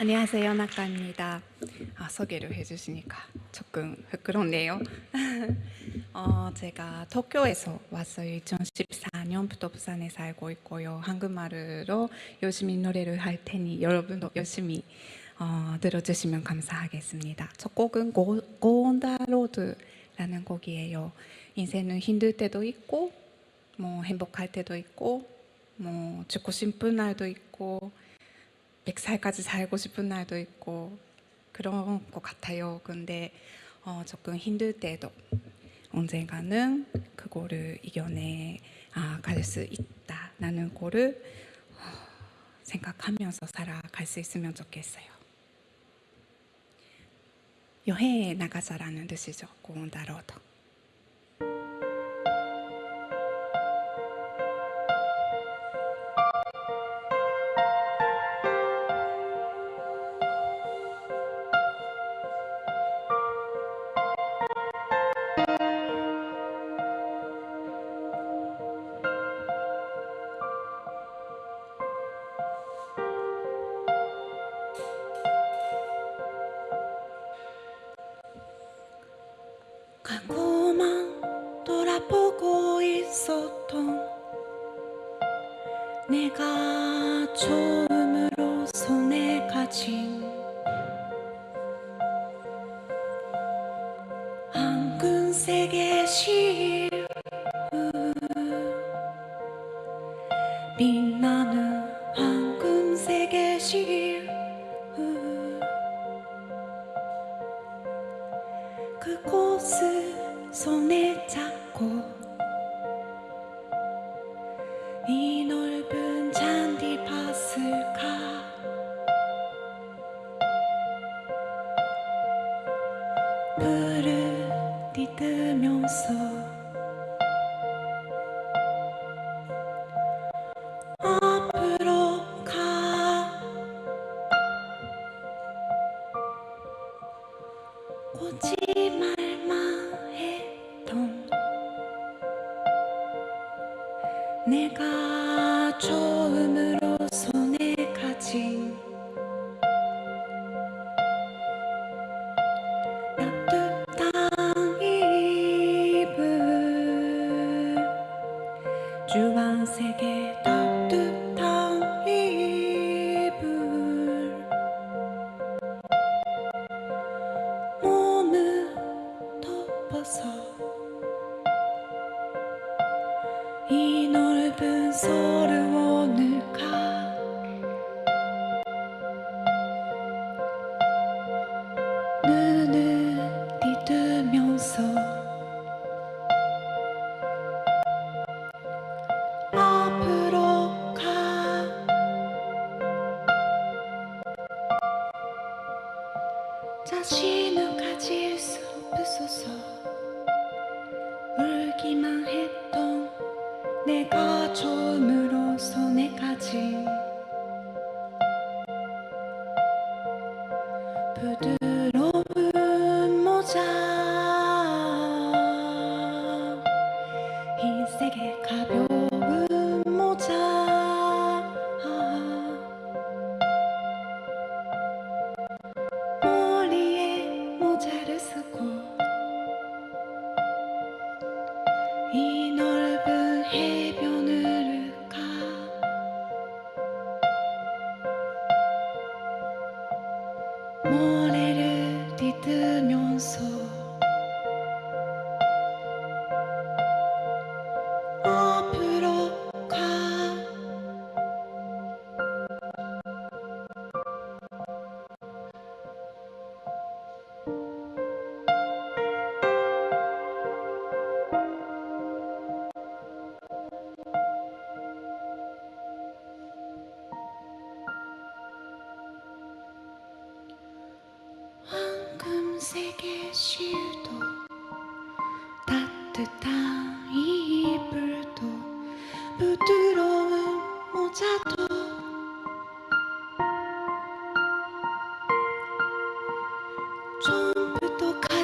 안녕하세요, 나카입니다. 아, 소개를 해주시니까 조금 부끄럽네요. 어, 제가 도쿄에서 왔어요. 2014년부터 부산에 살고 있고요. 한국말로 열심히 노래를 할 테니 여러분도 열심히 어, 들어주시면 감사하겠습니다. 첫 곡은 고, 고온다 로드라는 곡이에요. 인생은 힘들 때도 있고, 뭐 행복할 때도 있고, 뭐 죽고 싶은 날도 있고, 100살까지 살고 싶은 날도 있고 그런 것 같아요. 근데 어, 조금 힘들 때도 언젠가는 그거를 이겨내 아, 갈 수 있다라는 거를 어, 생각하면서 살아갈 수 있으면 좋겠어요. 여행에 나가자라는 뜻이죠. 고온다로도. 세계 시 주황색의 따뜻 자신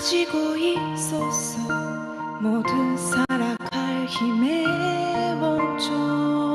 가지고 있었어. 모든 살아갈 힘의 원천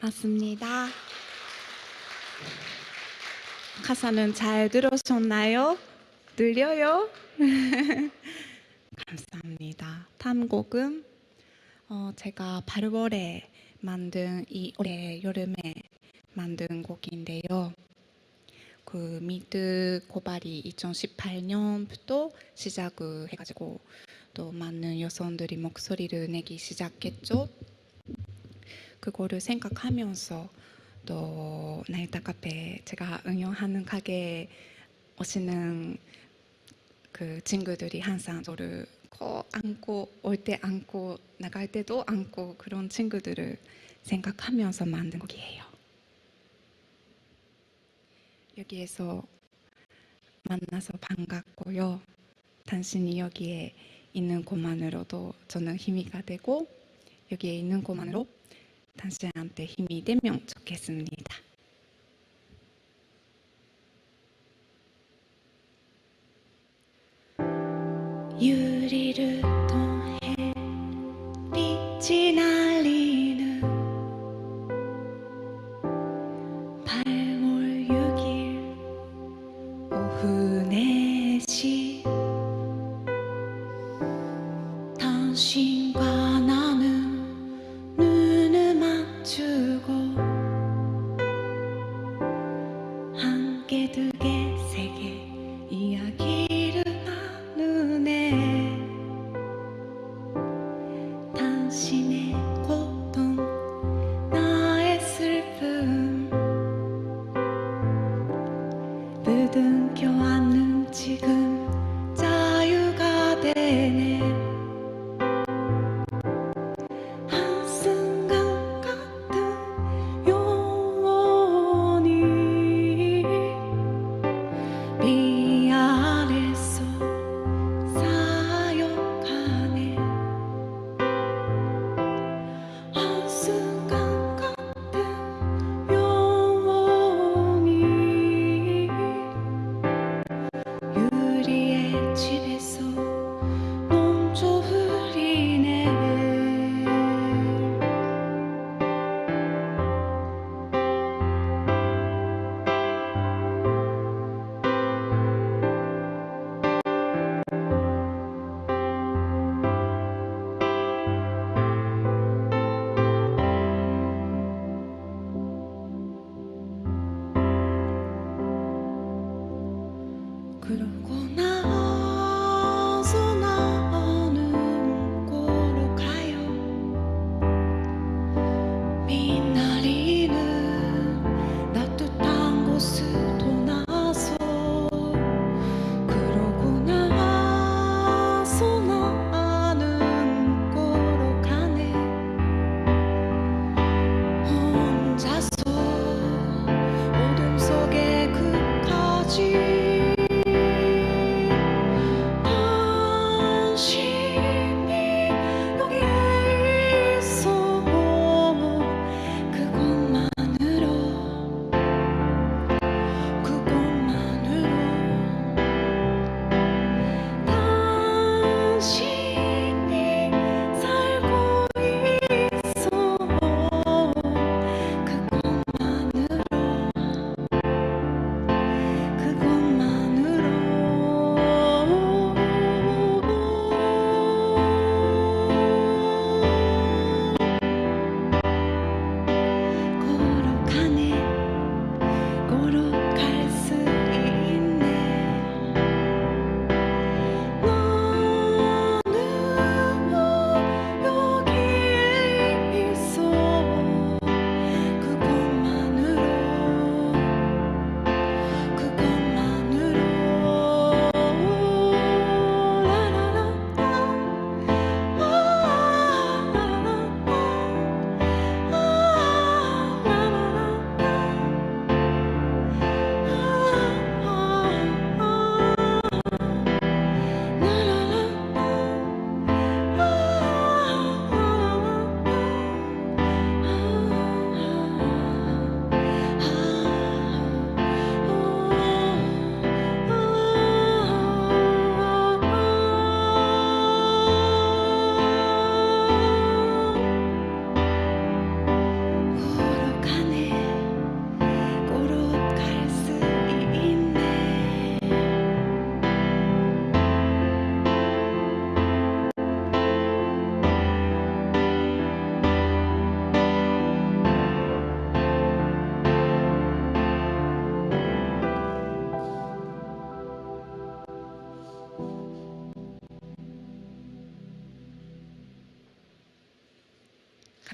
맞습니다. 가사는 잘 들으셨나요? 들려요? 감사합니다. 다음 곡은 어, 제가 8월에 만든 이 올해 여름에 만든 곡인데요. 그 미드 고발이 2018년부터 시작을 해가지고 또 많은 여성들이 목소리를 내기 시작했죠. 그거를 생각하면서 또 나이타 카페 제가 응용하는 가게 오시는 그 친구들이 항상 저를 꼭 안고 올 때 안고 나갈 때도 안고 그런 친구들을 생각하면서 만든 곡이에요. 여기에서 만나서 반갑고요. 당신이 여기에 있는 것만으로도 저는 힘이 되고 여기에 있는 것만으로 당신한테 힘이 되면 좋겠습니다. 유리를 두개 세개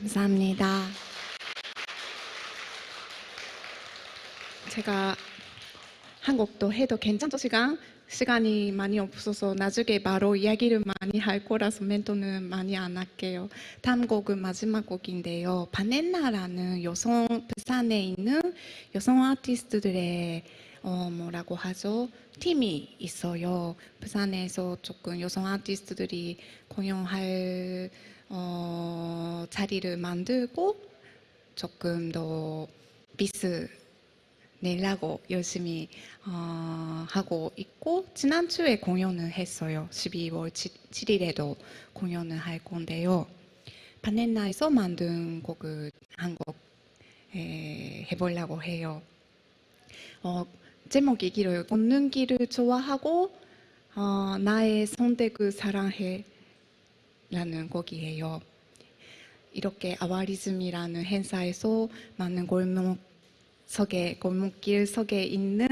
감사합니다. 제가 한국도 해도 괜찮죠 시간? 시간이 많이 없어서 나중에 바로 이야기를 많이 할 거라서 멘토는 많이 안 할게요. 다음 곡은 마지막 곡인데요. 바네나라는 여성 부산에 있는 여성 아티스트들의 어 뭐라고 하죠? 팀이 있어요. 부산에서 조금 여성 아티스트들이 공연할 어 자리를 만들고 조금 더 비스 내려고 열심히 어, 하고 있고 지난주에 공연을 했어요. 12월 7, 일에도 공연을 할 건데요. 바네나에서 만든 곡을 한곡 해보려고 해요. 어, 제목이 길어요. 걷는 길을 좋아하고 어, 나의 선택을 사랑해 라는 곡이에요. 이렇게 아와리즘이라는 행사에서 많은 골목 석에 골목길 속에 있는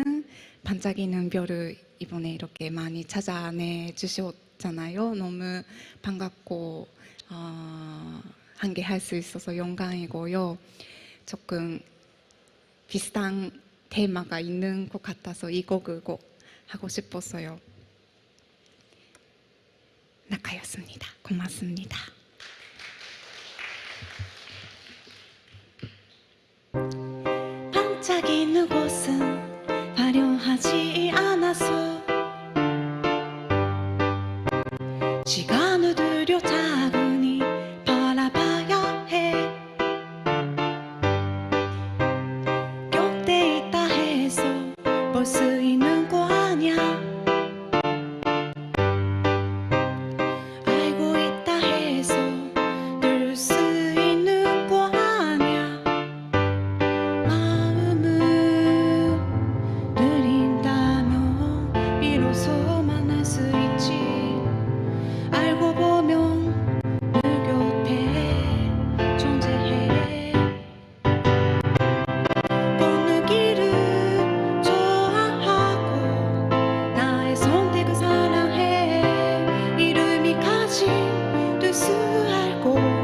반짝이는 별을 이번에 이렇게 많이 찾아내 주셨잖아요. 너무 반갑고 어, 한개할수 있어서 영광이고요. 조금 비슷한 테마가 있는 것 같아서 이 곡을 꼭 하고 싶었어요. 낙하였습니다. 고맙습니다. 반짝이는 곳은 화려하지 않아서 过。